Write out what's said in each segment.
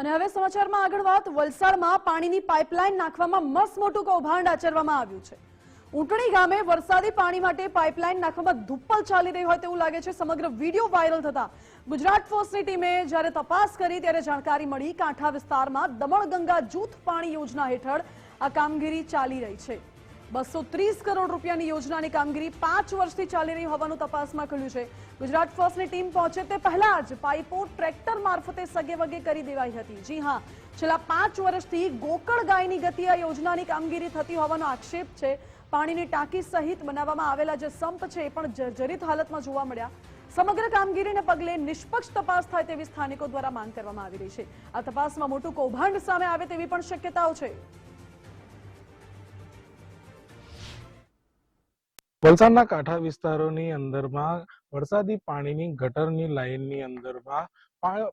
અને હવે સમાચારમાં આગળ વાત. વલસાડમાં પાણીની પાઇપલાઇન નાખવામાં મસ્ત મોટું કૌભાંડ આચરવામાં આવ્યું છે. ઊંટણી ગામે વરસાદી પાણી માટે પાઇપલાઇન નાખવામાં ધુપ્પલ ચાલી રહી હોય તેવું લાગે છે. સમગ્ર વીડિયો વાયરલ થતા ગુજરાત ફોર્સની ટીમે જ્યારે તપાસ કરી ત્યારે જાણકારી મળી કાંઠા વિસ્તારમાં દમણગંગા જૂથ પાણી યોજના હેઠળ આ કામગીરી ચાલી રહી છે. બસો ત્રીસ કરોડ રૂપિયાની યોજનાની કામગીરી પાંચ વર્ષથી ચાલી રહી હોવાનું તપાસમાં ખુલ્યું છે. ગુજરાત ફર્સ્ટની ટીમ પહોંચે તે પહેલા જ પાઇપો ટ્રેક્ટર મારફતે સગે વગે કરી દેવાઈ હતી. જી હા, છેલ્લા પાંચ વર્ષથી ગોકળ ગાયની ગતિ આ યોજનાની કામગીરી થતી હોવાનો આક્ષેપ છે. પાણીની ટાંકી સહિત બનાવવામાં આવેલા જે સંપ છે એ પણ જર્જરિત હાલતમાં જોવા મળ્યા. સમગ્ર કામગીરીને પગલે નિષ્પક્ષ તપાસ થાય તેવી સ્થાનિકો દ્વારા માંગ કરવામાં આવી રહી છે. આ તપાસમાં મોટું કૌભાંડ સામે આવે તેવી પણ શક્યતાઓ છે. વલસાડના કાંઠા વિસ્તારોની અંદરમાં વરસાદી પાણીની ગટરની લાઇનની અંદરમાં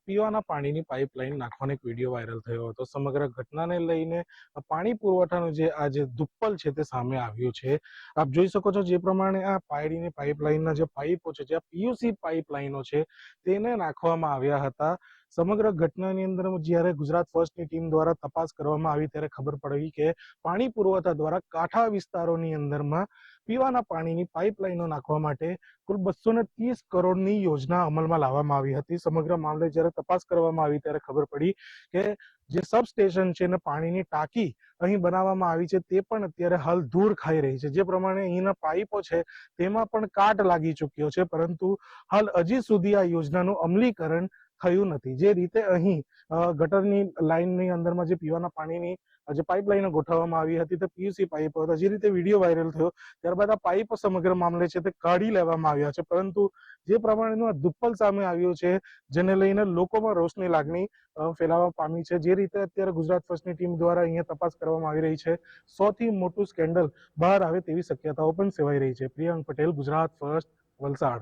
પીવાના પાણીની પાઇપલાઇન નાખવાનો એક વીડિયો વાયરલ થયો હતો. સમગ્ર ઘટનાને લઈને પાણી પુરવઠાનું જે, આ જે દુપ્પલ છે તે સામે આવ્યું છે. આપ જોઈ શકો છો જે પ્રમાણે આ પાણીની પાઇપલાઇનના જે પાઇપો છે, જે પીયુસી પાઇપલાઇનો છે, તેને નાખવામાં આવ્યા હતા. સમગ્ર ઘટનાની અંદર જ્યારે ગુજરાત ફર્સ્ટની ટીમ દ્વારા તપાસ કરવામાં આવી ત્યારે ખબર પડી કે પાણી પુરવઠા દ્વારા કાંઠા વિસ્તારોની અંદરમાં પીવાના પાણીની પાઇપલાઇનો નાખવા માટે કુલ બસો ને ત્રીસ કરોડની યોજના અમલમાં લાવવામાં આવી હતી. સમગ્ર મામલે જ્યારે તપાસ કરવામાં આવી ત્યારે ખબર પડી કે જે સબ સ્ટેશન છે ને પાણીની ટાંકી અહીં બનાવવામાં આવી છે તે પણ અત્યારે હાલ ધૂળ ખાઈ રહી છે. જે પ્રમાણે અહીંના પાઇપો છે તેમાં પણ કાટ લાગી ચૂક્યો છે. પરંતુ હાલ હજી સુધી આ યોજનાનું અમલીકરણ થયું નથી. જે રીતે અહીં ગટરની લાઇનની અંદરમાં જે પીવાના પાણીની જે પાઇપલાઇનો ગોઠવવામાં આવી હતી તે પીયુસી પાઇપો હતા. જે રીતે વીડિયો વાયરલ થયો, ત્યારબાદ આ પાઇપ સમગ્ર મામલે છે તે કાઢી લેવામાં આવ્યા છે. પરંતુ જે પ્રમાણેનું આ દુપ્પલ સામે આવ્યું છે, જેને લઈને લોકોમાં રોષની લાગણી ફેલાવા પામી છે. જે રીતે અત્યારે ગુજરાત ફર્સ્ટની ટીમ દ્વારા અહીંયા તપાસ કરવામાં આવી રહી છે. સૌથી મોટું સ્કેન્ડલ બહાર આવે તેવી શક્યતાઓ પણ સેવાઈ રહી છે. પ્રિયંક પટેલ, ગુજરાત ફર્સ્ટ, વલસાડ.